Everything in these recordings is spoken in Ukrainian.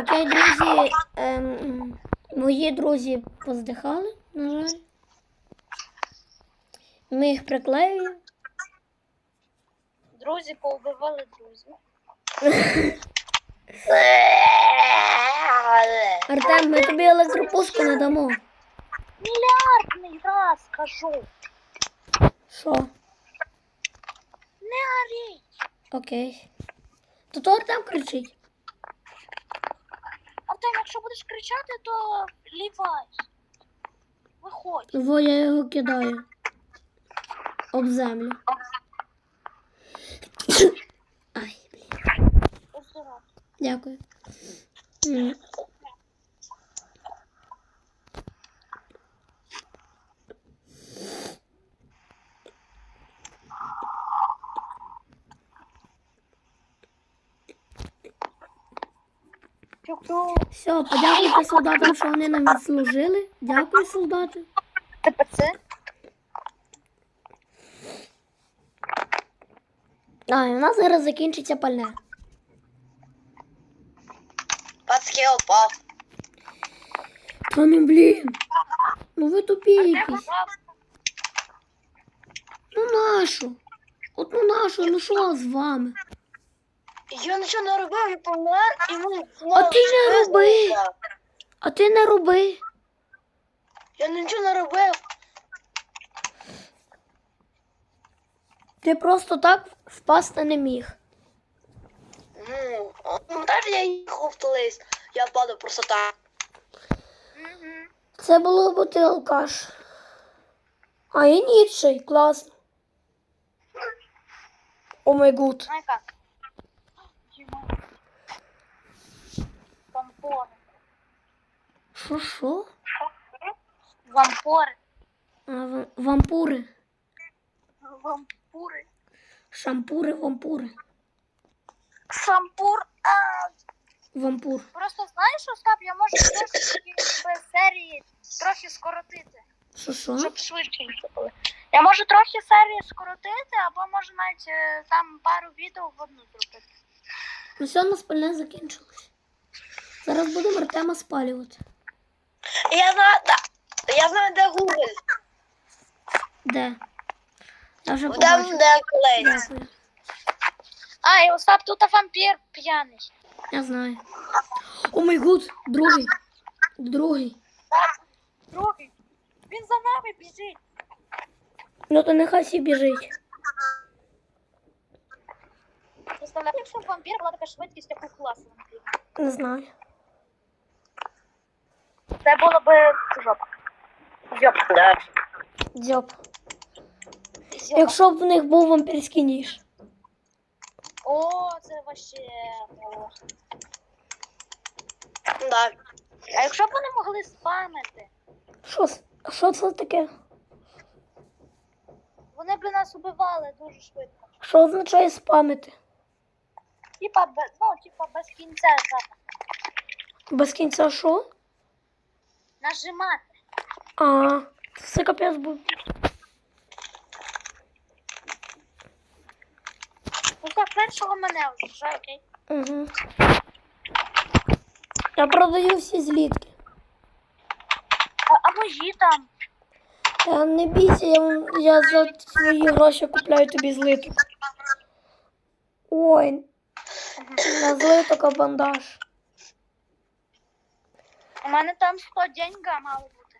Окей, друзі. Ем, мої друзі поздихали, на жаль. Ми їх приклеюємо. Друзі повбивали друзів. Артем, ми тобі електропушку не дамо. Мільярдний раз кажу. Що? Не оріть. Окей. То то Артем кричить. Артем, якщо будеш кричати, то лівай. Виходь. Во я його кидаю. Об землю. Ай, блін. Дякую. Все, подякуйте солдатам, що вони нам відслужили. Дякую, солдати. ТПЦ. А, і у нас зараз закінчиться пальне. Пацки упав. Та ну блін. Ну ви тупі якісь. Ну нашу. От ну нашу, ну що з вами? Я нічого не робив, я помер, і ми... А ти не роби. А ти не роби. Я нічого не робив. Ти просто так впасти не міг. Ну, ну, так я їхав колись. Я впадав просто так. Це було бути алкаш. А і нічий, класно. О май гуд. Ну яка? Вампори. Що що? Вампори. А, ва- вампури. Вампури. Шампури, вампури. Шампур. А, Вампур. Просто знаєш, Остап, я можу трошки серії трохи скоротити, Що що? щоб швидше було. Я можу трохи серії скоротити, або можу навіть е, там пару відео в одну зробити. Ну все, у нас пальне закінчилось. Зараз будемо Артема спалювати. Я знаю, да. Я знаю, де Google. Де? Я вже Там, побачив. де. Дякую. А, і Остап, тут вампір п'яний. Я знаю. О май гуд, другий. Другий. Другий. Він за нами біжить. Ну то нехай сі біжить. Представляю, якщо б вампір була така швидкість, як у класу вампір. Не знаю. Це було би жопа. Жопа. Да. Дзьоп. Якщо б в них був вампірський ніж. О, це вообще. о. Да. А якщо б вони могли спамити, Що, с- що це таке? вони б нас убивали дуже швидко. Що означає спамити? Типа без, ну, типа без кінця Без кінця що? Нажимати. А, це все капець був. Ну так, першого мене вже, окей. Угу. Я продаю всі злітки. А, а мої там. Та не бійся, я, я за свої гроші купляю тобі злиток. Ой, на злиток а бандаж. У мене там 100 деньга мало бути.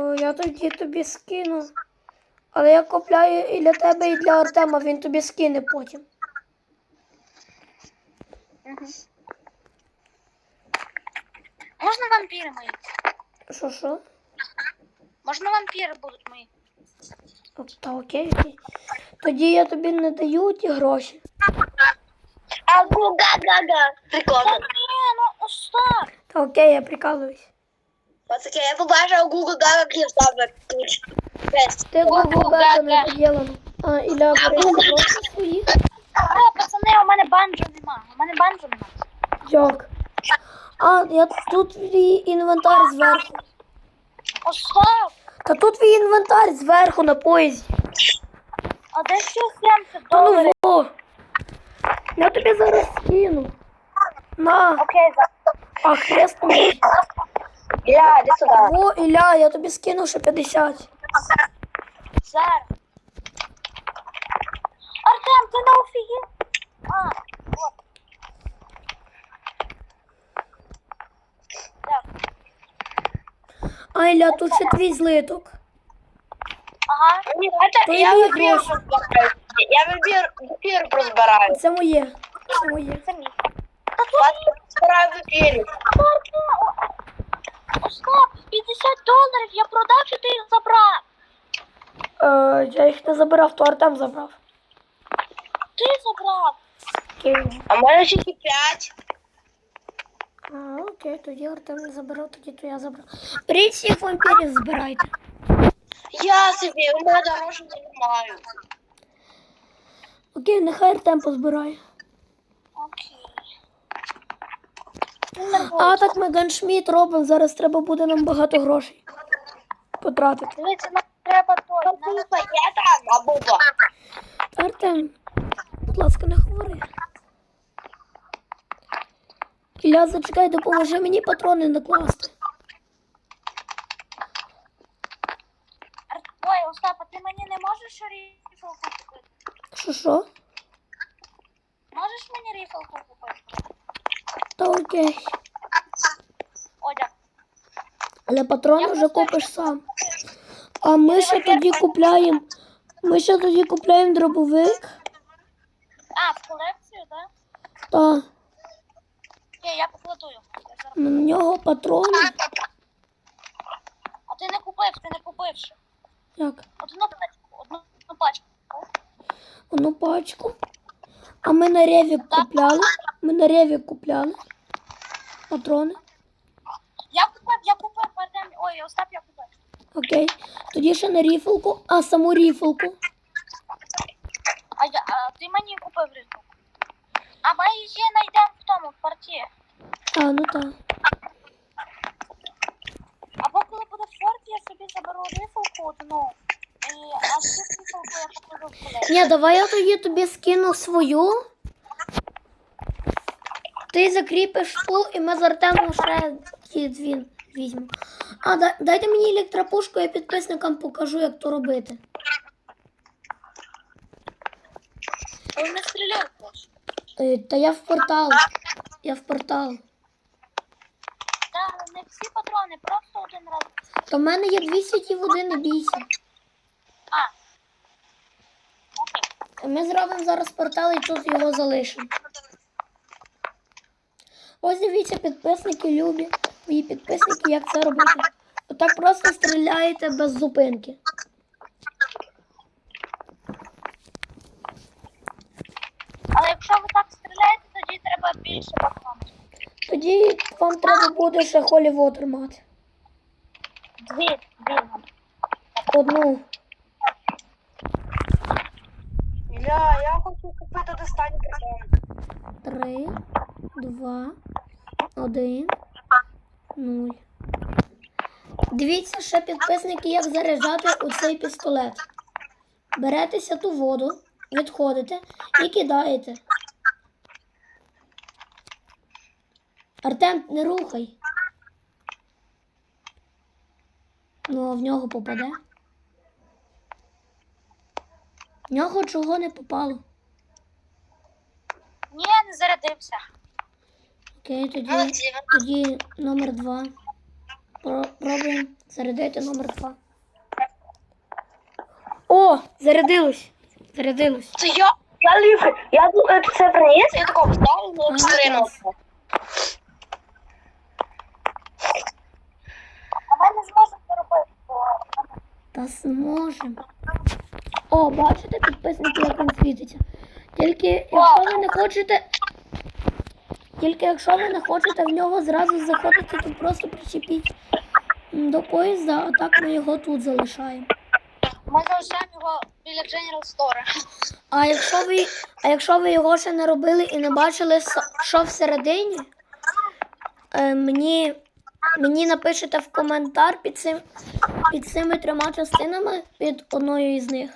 О, я тоді тобі скину. Але я купляю і для тебе, і для Артема, він тобі скине потім. Можна вампіри мої? Що що? Можна вампіри будуть мої? Та окей, окей. Тоді я тобі не даю ті гроші. А гуга-гага. Прикольно. Ні, ну Остап. Та окей, я прикалуюсь. Пацки, я побачив на ключ. Жесть. Ти Google Бета не поділено. А, Ілля, бери свої. О, пацани, у мене банджо нема. У мене банджо нема. Як? А, я тут твій інвентар зверху. Остап, Та тут твій інвентар зверху на поїзді. а де ще 70 Та ну во. Я тобі зараз скину. На. Окей, за... А хрест мій. Ілля, іди сюди. О, Ілля, я тобі скину ще 50. Зараз. Артем, ти не офігів? А, от. Так. А, Ілля, тут ще твій злиток. Ага. Ні, То я йди вибір гроші. розбираю. Я вибір, вибір розбираю. Це моє. Це моє. Це мій. Розбираю вибір. Остап, 50 доларів я продав, і ти їх забрав. Е, я їх не забирав, то Артем забрав. Ти забрав. Окей. А мене ще тільки 5. А, окей, тоді Артем не забирав, тоді то я забрав. Беріть всіх вампірів збирайте. Я собі, у мене гроші немає. Окей, нехай Артем позбирає. Окей. А так ми ганшміт робимо, зараз треба буде нам багато грошей потратити. Дивіться, нам треба той. Артем, будь ласка, не говори. Ілля, зачекай, допоможи мені патрони накласти. Ой, Остапа, ти мені не можеш ріфлку купити? Що що? Можеш мені ріфлку купити? Та окей. Але патрони вже купиш сам. А ми ще тоді купляємо. Ми ще тоді купляємо дробовик. А, в колекцію, так? Та Окей, я покладу його. На нього патрони. А ти не купив, ти не купив ще. Як? Одну пачку, одну одну пачку. Одну пачку. А ми на ревік купляли. Ми на ревік купляли. Патрони. Я купив, я купив, Артем. Ой, Остап, я купив. Окей. Тоді ще на ріфлку, а саму ріфлку. А, я, а ти мені купив ріфлку. А ми її знайдемо в тому, в порті. А, ну так. Або коли буде форт, я собі заберу рифлку одну. І, а цю рифлку я покладу в. Ні, давай я тоді тобі скину свою. Ти закріпиш ту, і ми з Артемом ще дві візьмемо. А, да- дайте мені електропушку, я підписникам покажу, як то робити. Ви не просто. Е, Та я в портал. Я в портал. Так, не всі патрони, просто один раз. То в мене є дві сіті води, не бійся. А. Окей. Ми зробимо зараз портал і тут його залишимо. Ось дивіться, підписники любі. Мої підписники, як це робити. Отак просто стріляєте без зупинки. Але якщо ви так стріляєте, тоді треба більше патронів. Тоді вам треба буде ще холі вотер мати. Дві, дві. Одну. Ілля, я хочу купити патрони. Три, два, один, нуль. Дивіться ще підписники, як заряджати у цей пістолет. Беретеся ту воду, відходите і кидаєте. Артем, не рухай. Ну, а в нього попаде. В нього чого не попало. Ні, не зарядився. Окей, тоді, тоді номер два. Про- Пробуємо зарядити номер два. О, зарядилось. Зарядилось. Це я, я ліфи. Я думаю, це приніс, я такого встав, ну, Ага, встринувся. А ми не зможемо це робити. Та зможемо. О, бачите, підписники, як він світиться. Тільки якщо ви не хочете. Тільки якщо ви не хочете в нього зразу заходити, то просто причепіть до поїзда, а так ми його тут залишаємо. Ми залишаємо його біля General Store. А якщо ви, а якщо ви його ще не робили і не бачили, що всередині, е, мені, мені напишете в коментар під, цим, під цими трьома частинами під одною із них.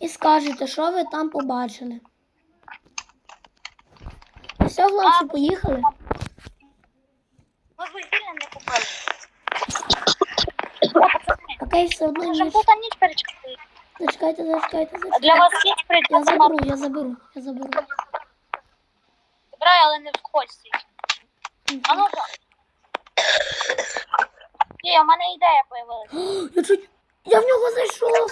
І скажете, що ви там побачили все, хлопці, поїхали. Ми вугілля не купили. Окей, все одно Вже ніч. тут ніч. Зачекайте, зачекайте, Для вас ніч Я заберу, я заберу, я заберу. Збирай, але не в кольці. А ну так. Ні, е, у мене ідея появилася. Я чуть. Я в нього зайшов!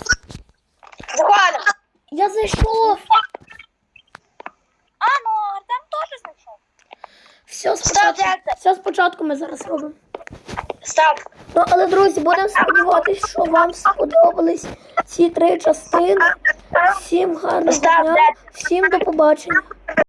Заходимо. Я зайшов. Все спочатку ми зараз робимо. Став. Ну, але, друзі, будемо сподіватися, що вам сподобались ці три частини. Всім гарного Став, дня, всім до побачення.